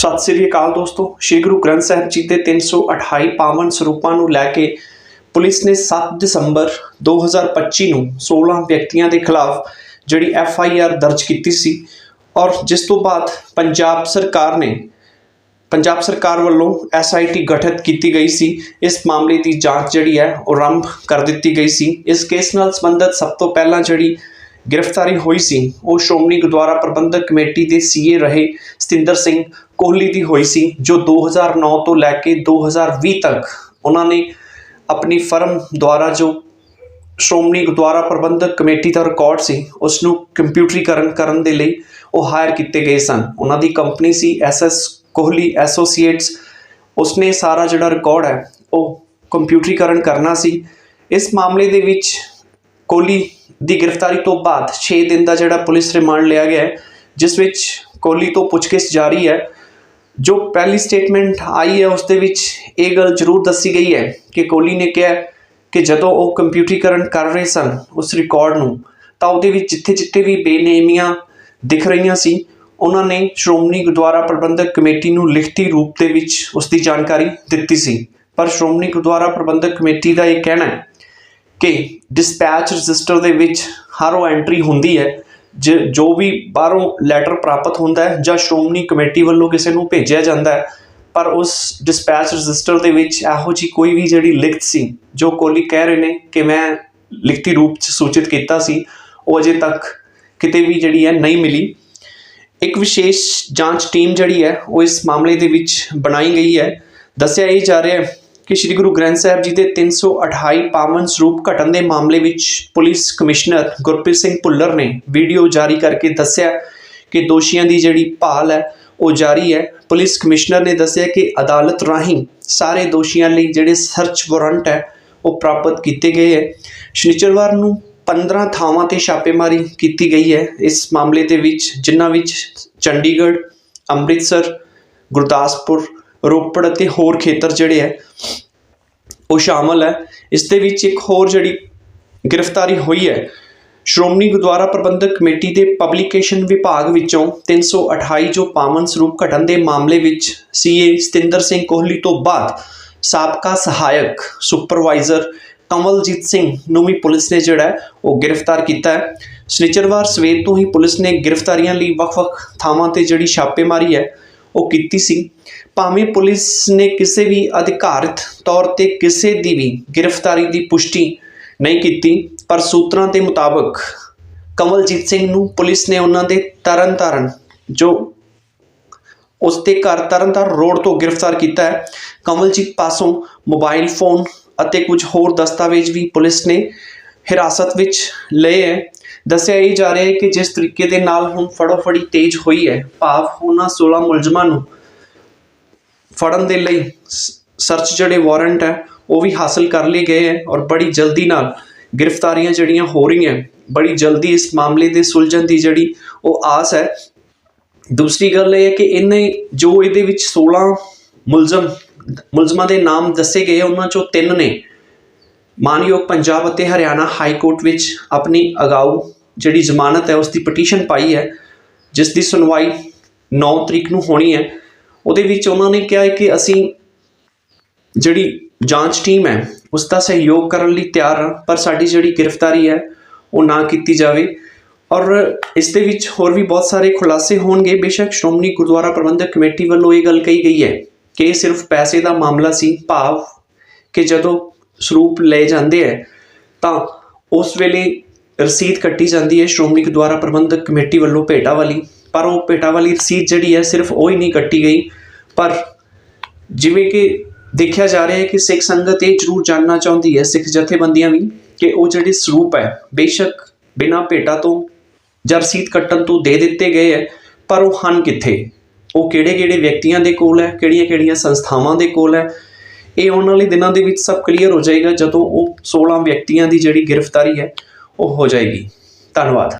ਸਤਿ ਸ੍ਰੀ ਅਕਾਲ ਦੋਸਤੋ, ਸ਼੍ਰੀ ਗੁਰੂ ਗ੍ਰੰਥ ਸਾਹਿਬ ਜੀ ਦੇ 328 ਪਾਵਨ ਸਰੂਪਾਂ ਨੂੰ ਲੈ ਕੇ ਪੁਲਿਸ ਨੇ 7 ਦਸੰਬਰ 2025 ਨੂੰ 16 ਵਿਅਕਤੀਆਂ ਦੇ ਖਿਲਾਫ ਜਿਹੜੀ ਐਫ ਆਈ ਆਰ ਦਰਜ ਕੀਤੀ ਸੀ ਔਰ ਜਿਸ ਤੋਂ ਬਾਅਦ ਪੰਜਾਬ ਸਰਕਾਰ ਨੇ, ਪੰਜਾਬ ਸਰਕਾਰ ਵੱਲੋਂ ਐਸ ਆਈ ਟੀ ਗਠਿਤ ਕੀਤੀ ਗਈ ਸੀ, ਇਸ ਮਾਮਲੇ ਦੀ ਜਾਂਚ ਜਿਹੜੀ ਹੈ ਉਹ ਆਰੰਭ ਕਰ ਦਿੱਤੀ ਗਈ ਸੀ। ਇਸ ਕੇਸ ਨਾਲ ਸੰਬੰਧਿਤ ਸਭ ਤੋਂ ਪਹਿਲਾਂ ਜਿਹੜੀ ਗ੍ਰਿਫਤਾਰੀ ਹੋਈ ਸੀ। ਉਹ ਸ਼੍ਰੋਮਣੀ ਗੁਰਦੁਆਰਾ ਪ੍ਰਬੰਧਕ ਕਮੇਟੀ ਦੇ ਸੀਏ ਰਹੇ ਸਤਿੰਦਰ ਸਿੰਘ ਕੋਹਲੀ ਦੀ ਹੋਈ ਸੀ, ਜੋ 2009 ਤੋਂ ਲੈ ਕੇ 2020 ਤੱਕ ਉਹਨਾਂ ਨੇ ਆਪਣੀ ਫਰਮ ਦੁਆਰਾ ਜੋ ਸ਼੍ਰੋਮਣੀ ਗੁਰਦੁਆਰਾ ਪ੍ਰਬੰਧਕ ਕਮੇਟੀ ਦਾ ਰਿਕਾਰਡ ਸੀ ਉਸ ਨੂੰ ਕੰਪਿਊਟਰੀਕਰਨ ਕਰਨ ਦੇ ਲਈ ਉਹ ਹਾਇਰ ਕੀਤੇ ਗਏ ਸਨ। ਉਹਨਾਂ ਦੀ ਕੰਪਨੀ ਸੀ ਐਸਐਸ ਕੋਹਲੀ ਐਸੋਸੀਏਟਸ। ਉਸਨੇ ਸਾਰਾ ਜਿਹੜਾ ਰਿਕਾਰਡ ਹੈ, ਉਹ ਕੰਪਿਊਟਰੀਕਰਨ ਕਰਨਾ ਸੀ। ਇਸ ਮਾਮਲੇ ਦੇ ਵਿੱਚ ਕੋਹਲੀ ਦੀ ਗ੍ਰਿਫਤਾਰੀ ਤੋਂ ਬਾਅਦ 6 ਦਿਨ ਦਾ ਜਿਹੜਾ ਪੁਲਿਸ ਰਿਮਾਂਡ ਲਿਆ ਗਿਆ ਹੈ, ਜਿਸ ਵਿੱਚ ਕੋਹਲੀ ਤੋਂ ਪੁੱਛਗਿੱਛ ਜਾਰੀ ਹੈ। ਜੋ ਪਹਿਲੀ ਸਟੇਟਮੈਂਟ ਆਈ ਹੈ, ਉਸ ਦੇ ਵਿੱਚ ਇਹ ਗੱਲ ਜ਼ਰੂਰ ਦੱਸੀ ਗਈ ਹੈ ਕਿ ਕੋਹਲੀ ਨੇ ਕਿਹਾ ਕਿ ਜਦੋਂ ਉਹ ਕੰਪਿਊਟਰੀਕਰਨ ਕਰ ਰਹੇ ਸਨ ਉਸ ਰਿਕਾਰਡ ਨੂੰ, ਤਾਂ ਉਹਦੇ ਵਿੱਚ ਜਿੱਥੇ ਜਿੱਥੇ ਵੀ ਬੇਨੇਮੀਆਂ ਦਿਖ ਰਹੀਆਂ ਸੀ, ਉਹਨਾਂ ਨੇ ਸ਼੍ਰੋਮਣੀ ਗੁਰਦੁਆਰਾ ਪ੍ਰਬੰਧਕ ਕਮੇਟੀ ਨੂੰ ਲਿਖਤੀ ਰੂਪ ਦੇ ਵਿੱਚ ਉਸ ਦੀ ਜਾਣਕਾਰੀ ਦਿੱਤੀ ਸੀ। ਪਰ ਸ਼੍ਰੋਮਣੀ ਗੁਰਦੁਆਰਾ ਪ੍ਰਬੰਧਕ ਕਮੇਟੀ ਦਾ ਇਹ ਕਹਿਣਾ ਹੈ ਕਿ ਡਿਸਪੈਚ ਰਜਿਸਟਰ ਦੇ ਵਿੱਚ ਹਰ ਉਹ ਐਂਟਰੀ ਹੁੰਦੀ ਹੈ, ਜ- ਜੋ ਵੀ ਬਾਹਰੋਂ ਲੈਟਰ ਪ੍ਰਾਪਤ ਹੁੰਦਾ ਹੈ ਜਾਂ ਸ਼੍ਰੋਮਣੀ ਕਮੇਟੀ ਵੱਲੋਂ ਕਿਸੇ ਨੂੰ ਭੇਜਿਆ ਜਾਂਦਾ ਹੈ, ਪਰ ਉਸ ਡਿਸਪੈਚ ਰਜਿਸਟਰ ਦੇ ਵਿੱਚ ਇਹੋ ਜੀ ਕੋਈ ਵੀ ਜਿਹੜੀ ਲਿਖਤ ਸੀ, ਜੋ ਕੋਲੀ ਕਹਿ ਰਹੇ ਨੇ ਕਿ ਮੈਂ ਲਿਖਤੀ ਰੂਪ 'ਚ ਸੂਚਿਤ ਕੀਤਾ ਸੀ, ਉਹ ਅਜੇ ਤੱਕ ਕਿਤੇ ਵੀ ਜਿਹੜੀ ਹੈ ਨਹੀਂ ਮਿਲੀ। ਇੱਕ ਵਿਸ਼ੇਸ਼ ਜਾਂਚ ਟੀਮ ਜਿਹੜੀ ਹੈ, ਉਹ ਇਸ ਮਾਮਲੇ ਦੇ ਵਿੱਚ ਬਣਾਈ ਗਈ ਹੈ। ਦੱਸਿਆ ਇਹ ਜਾ ਰਿਹਾ ਹੈ ਕਿ ਸ੍ਰੀ ਗੁਰੂ ਗ੍ਰੰਥ ਸਾਹਿਬ ਜੀ ਦੇ 328 ਪਾਵਨ ਸਰੂਪ ਘਟਨ ਦੇ ਮਾਮਲੇ ਵਿੱਚ ਪੁਲਿਸ ਕਮਿਸ਼ਨਰ ਗੁਰਪ੍ਰੀਤ ਸਿੰਘ ਭੁੱਲਰ ਨੇ ਵੀਡੀਓ ਜਾਰੀ ਕਰਕੇ ਦੱਸਿਆ ਕਿ ਦੋਸ਼ੀਆਂ ਦੀ ਜਿਹੜੀ ਭਾਲ ਹੈ, ਉਹ ਜਾਰੀ ਹੈ। ਪੁਲਿਸ ਕਮਿਸ਼ਨਰ ਨੇ ਦੱਸਿਆ ਕਿ ਅਦਾਲਤ ਰਾਹੀਂ ਸਾਰੇ ਦੋਸ਼ੀਆਂ ਲਈ ਜਿਹੜੇ ਸਰਚ ਵਾਰੰਟ ਹੈ, ਉਹ ਪ੍ਰਾਪਤ ਕੀਤੇ ਗਏ ਹੈ। ਸ਼ਨੀਚਰਵਾਰ ਨੂੰ 15 ਥਾਵਾਂ ਤੇ ਛਾਪੇਮਾਰੀ ਕੀਤੀ ਗਈ ਹੈ। ਇਸ ਮਾਮਲੇ ਦੇ ਵਿੱਚ, ਜਿਨ੍ਹਾਂ ਵਿੱਚ ਚੰਡੀਗੜ੍ਹ, ਅੰਮ੍ਰਿਤਸਰ, ਗੁਰਦਾਸਪੁਰ ਰੋਪੜ ਅਤੇ ਹੋਰ ਖੇਤਰ ਜਿਹੜੇ ਹੈ, ਉਹ ਸ਼ਾਮਲ ਹੈ। ਇਸ ਦੇ ਵਿੱਚ ਇੱਕ ਹੋਰ ਜਿਹੜੀ ਗ੍ਰਿਫਤਾਰੀ ਹੋਈ ਹੈ, ਸ਼੍ਰੋਮਣੀ ਗੁਰਦੁਆਰਾ ਪ੍ਰਬੰਧਕ ਕਮੇਟੀ ਦੇ ਪਬਲੀਕੇਸ਼ਨ ਵਿਭਾਗ ਵਿੱਚੋਂ 328 ਜੋ ਪਾਵਨ ਸਰੂਪ ਘਟਨ ਦੇ ਮਾਮਲੇ ਵਿੱਚ ਸੀਏ ਸਤਿੰਦਰ ਸਿੰਘ ਕੋਹਲੀ ਤੋਂ ਬਾਅਦ ਸਾਬਕਾ ਸਹਾਇਕ ਸੁਪਰਵਾਈਜ਼ਰ ਕਮਲਜੀਤ ਸਿੰਘ ਨੂੰ ਵੀ ਪੁਲਿਸ ਨੇ ਜਿਹੜਾ ਉਹ ਗ੍ਰਿਫਤਾਰ ਕੀਤਾ ਹੈ। ਸ਼ਨੀਚਰਵਾਰ ਸਵੇਰ ਤੋਂ ਹੀ ਪੁਲਿਸ ਨੇ ਗ੍ਰਿਫਤਾਰੀਆਂ ਲਈ ਵੱਖ-ਵੱਖ ਥਾਵਾਂ ਤੇ ਜਿਹੜੀ ਛਾਪੇਮਾਰੀ ਹੈ ਉਹ ਕੀਤੀ ਸੀ। ਭਾਵੇਂ ਪੁਲਿਸ ਨੇ ਕਿਸੇ ਵੀ ਅਧਿਕਾਰਤ ਤੌਰ ਤੇ ਕਿਸੇ ਦੀ ਵੀ ਗ੍ਰਿਫਤਾਰੀ ਦੀ ਪੁਸ਼ਟੀ ਨਹੀਂ ਕੀਤੀ, ਪਰ ਸੂਤਰਾਂ ਦੇ ਮੁਤਾਬਕ ਕਮਲਜੀਤ ਸਿੰਘ ਨੂੰ ਪੁਲਿਸ ਨੇ ਉਹਨਾਂ ਦੇ ਤਰਨਤਾਰਨ, ਜੋ ਉਸ ਦੇ ਘਰ ਤਰਨਤਾਰਨ ਰੋਡ ਤੋਂ ਗ੍ਰਿਫਤਾਰ ਕੀਤਾ ਹੈ ਕਮਲਜੀਤ ਪਾਸੋਂ ਮੋਬਾਈਲ ਫੋਨ ਅਤੇ ਕੁਝ ਹੋਰ ਦਸਤਾਵੇਜ਼ ਵੀ ਪੁਲਿਸ ਨੇ ਹਿਰਾਸਤ ਵਿੱਚ ਲਏ ਹੈ। ਦੱਸਿਆ ਇਹ ਜਾ ਰਿਹਾ ਹੈ ਕਿ ਜਿਸ ਤਰੀਕੇ ਦੇ ਨਾਲ ਹੁਣ ਫੜੋਫੜੀ ਤੇਜ਼ ਹੋਈ ਹੈ, ਭਾਵ ਉਹਨਾਂ 16 ਮੁਲਜ਼ਮਾਂ ਨੂੰ ਫੜਨ ਦੇ ਲਈ ਸ- ਸਰਚ ਜਿਹੜੇ ਵਾਰੰਟ ਹੈ, ਉਹ ਵੀ ਹਾਸਲ ਕਰ ਲਏ ਗਏ ਹੈ ਔਰ ਬੜੀ ਜਲਦੀ ਨਾਲ ਗ੍ਰਿਫਤਾਰੀਆਂ ਜਿਹੜੀਆਂ ਹੋ ਰਹੀਆਂ, ਬੜੀ ਜਲਦੀ ਇਸ ਮਾਮਲੇ ਦੇ ਸੁਲਝਣ ਦੀ ਜਿਹੜੀ ਉਹ ਆਸ ਹੈ। ਦੂਸਰੀ ਗੱਲ ਇਹ ਹੈ ਕਿ ਇਹਨੇ ਜੋ ਇਹਦੇ ਵਿੱਚ 16 ਮੁਲਜ਼ਮ, ਮੁਲਜ਼ਮਾਂ ਦੇ ਨਾਮ ਦੱਸੇ ਗਏ, ਉਹਨਾਂ ਚੋਂ ਤਿੰਨ ਨੇ ਮਾਨਯੋਗ ਪੰਜਾਬ ਅਤੇ ਹਰਿਆਣਾ ਹਾਈ ਕੋਰਟ ਵਿੱਚ ਆਪਣੀ ਅਗਾਊ ਜਿਹੜੀ ਜ਼ਮਾਨਤ ਹੈ ਉਸ ਦੀ ਪਟੀਸ਼ਨ ਪਾਈ ਹੈ, ਜਿਸ ਦੀ ਸੁਣਵਾਈ 9 ਤਰੀਕ ਨੂੰ ਹੋਣੀ ਹੈ। ਉਹਦੇ ਵਿੱਚ ਉਹਨਾਂ ਨੇ ਕਿਹਾ ਹੈ ਕਿ ਅਸੀਂ ਜਿਹੜੀ ਜਾਂਚ ਟੀਮ ਹੈ ਉਸ ਦਾ ਸਹਿਯੋਗ ਕਰਨ ਲਈ ਤਿਆਰ ਹਾਂ, ਪਰ ਸਾਡੀ ਜਿਹੜੀ ਗ੍ਰਿਫਤਾਰੀ ਹੈ, ਉਹ ਨਾ ਕੀਤੀ ਜਾਵੇ। ਔਰ ਇਸ ਦੇ ਵਿੱਚ ਹੋਰ ਵੀ ਬਹੁਤ ਸਾਰੇ ਖੁਲਾਸੇ ਹੋਣਗੇ। ਬੇਸ਼ੱਕ ਸ਼੍ਰੋਮਣੀ ਗੁਰਦੁਆਰਾ ਪ੍ਰਬੰਧਕ ਕਮੇਟੀ ਵੱਲੋਂ ਇਹ ਗੱਲ ਕਹੀ ਗਈ ਹੈ ਕਿ ਇਹ ਸਿਰਫ ਪੈਸੇ ਦਾ ਮਾਮਲਾ ਸੀ, ਭਾਵ ਕਿ ਜਦੋਂ ਸਰੂਪ ਲਏ ਜਾਂਦੇ ਹੈ, ਤਾਂ ਉਸ ਵੇਲੇ ਰਸੀਦ ਕੱਟੀ ਜਾਂਦੀ ਹੈ ਸ਼੍ਰੋਮਣੀ ਗੁਰਦੁਆਰਾ ਪ੍ਰਬੰਧਕ ਕਮੇਟੀ ਵੱਲੋਂ ਭੇਟਾ ਵਾਲੀ ਪਰ ਉਹ ਭੇਟਾ ਵਾਲੀ ਰਸੀਦ ਜਿਹੜੀ ਹੈ ਸਿਰਫ ਉਹ ਹੀ ਨਹੀਂ ਕੱਟੀ ਗਈ, ਪਰ ਜਿਵੇਂ ਕਿ ਦੇਖਿਆ ਜਾ ਰਿਹਾ ਹੈ ਕਿ ਸਿੱਖ ਸੰਗਤ ਇਹ ਜ਼ਰੂਰ ਜਾਣਨਾ ਚਾਹੁੰਦੀ ਹੈ, ਸਿੱਖ ਜਥੇਬੰਦੀਆਂ ਵੀ, ਕਿ ਉਹ ਜਿਹੜੇ ਸਰੂਪ ਹੈ, ਬੇਸ਼ੱਕ ਬਿਨਾਂ ਭੇਟਾ ਤੋਂ ਜਾਂ ਰਸੀਦ ਕੱਟਣ ਤੋਂ ਦੇ ਦਿੱਤੇ ਗਏ ਹੈ, ਪਰ ਉਹ ਹਨ ਕਿੱਥੇ? ਉਹ ਕਿਹੜੇ ਕਿਹੜੇ ਵਿਅਕਤੀਆਂ ਦੇ ਕੋਲ ਹੈ ਕਿਹੜੀਆਂ ਕਿਹੜੀਆਂ ਸੰਸਥਾਵਾਂ ਦੇ ਕੋਲ ਹੈ ਇਹ ਆਉਣ ਵਾਲੇ ਦਿਨਾਂ ਦੇ ਵਿੱਚ ਸਭ ਕਲੀਅਰ ਹੋ ਜਾਏਗਾ ਜਦੋਂ ਉਹ 16 ਵਿਅਕਤੀਆਂ ਦੀ ਜਿਹੜੀ ਗ੍ਰਿਫਤਾਰੀ ਹੈ, ਉਹ ਹੋ ਜਾਏਗੀ। ਧੰਨਵਾਦ।